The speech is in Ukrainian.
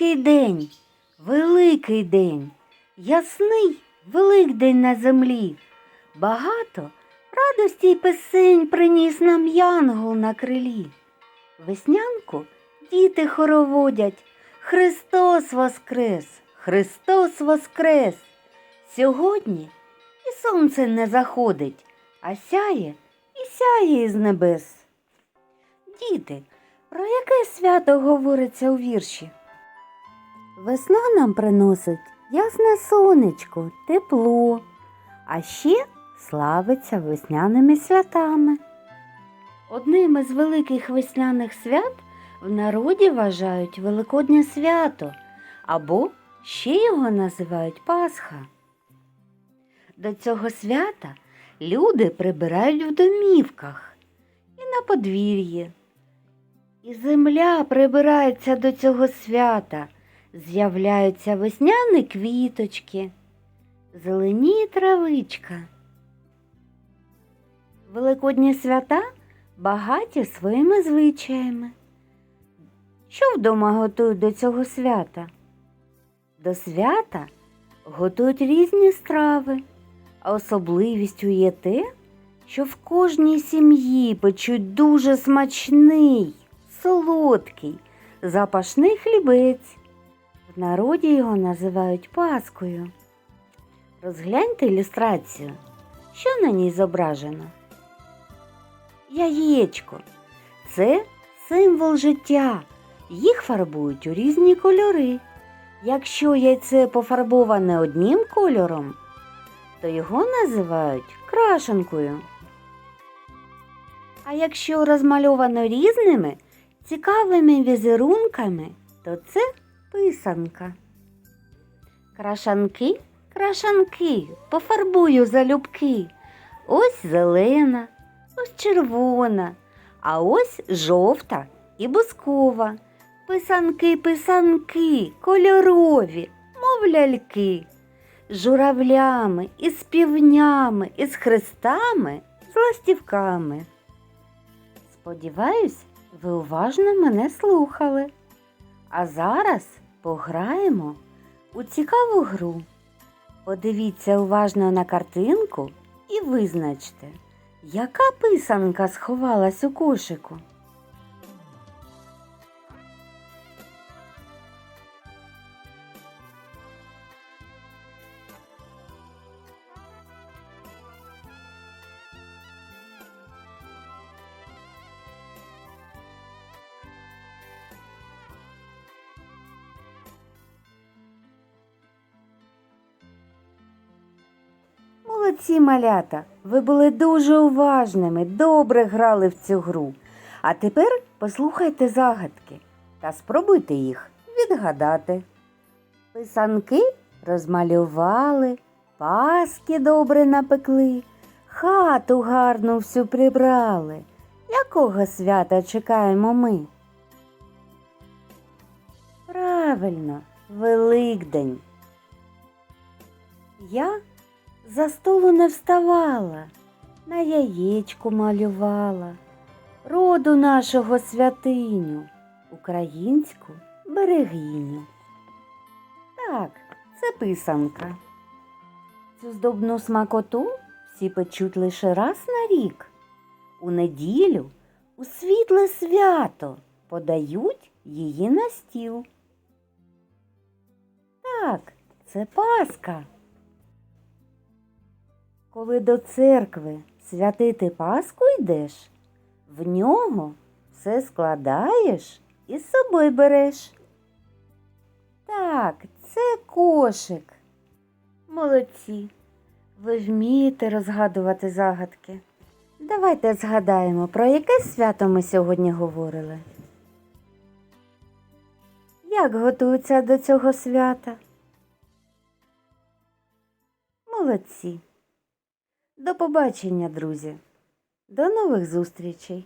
Великий день, великий день, ясний великдень на землі. Багато радості й пісень приніс нам янгол на крилі. Веснянку діти хороводять. Христос воскрес! Христос воскрес! Сьогодні і сонце не заходить, а сяє і сяє із небес. Діти, про яке свято говориться у вірші? Весна нам приносить ясне сонечко, тепло, а ще славиться весняними святами. Одним із великих весняних свят в народі вважають Великоднє свято або ще його називають Пасха. До цього свята люди прибирають в домівках і на подвір'ї. І земля прибирається до цього свята, з'являються весняні квіточки, зелені травичка. Великодні свята багаті своїми звичаями. Що вдома готують до цього свята? До свята готують різні страви, а особливістю є те, що в кожній сім'ї печуть дуже смачний, солодкий, запашний хлібець. Народі його називають Паскою. Розгляньте ілюстрацію, що на ній зображено. Яєчко це символ життя. Їх фарбують у різні кольори. Якщо яйце пофарбоване одним кольором, то його називають крашенкою. А якщо розмальовано різними цікавими візерунками, то це писанка. Крашанки, крашанки, пофарбую залюбки. Ось зелена, ось червона, а ось жовта і бускова. Писанки, писанки, кольорові, мов ляльки, з журавлями, із півнями, із хрестами, з ластівками. Сподіваюсь, ви уважно мене слухали. А зараз пограємо у цікаву гру. Подивіться уважно на картинку і визначте, яка писанка сховалась у кошику. Молодці малята, ви були дуже уважними, добре грали в цю гру. А тепер послухайте загадки та спробуйте їх відгадати. Писанки розмалювали, паски добре напекли, хату гарну всю прибрали. Якого свята чекаємо ми? Правильно, Великдень. Я за столу не вставала, на яєчку малювала, роду нашого святиню, українську берегиню. Так, це писанка. Цю здобну смакоту всі печуть лише раз на рік. У неділю у світле свято подають її на стіл. Так, це Пасха. Коли до церкви святити Пасху йдеш, в нього все складаєш і з собою береш. Так, це кошик. Молодці. Ви вмієте розгадувати загадки. Давайте згадаємо, про яке свято ми сьогодні говорили. Як готуються до цього свята? Молодці. До побачення, друзі. До нових зустрічей!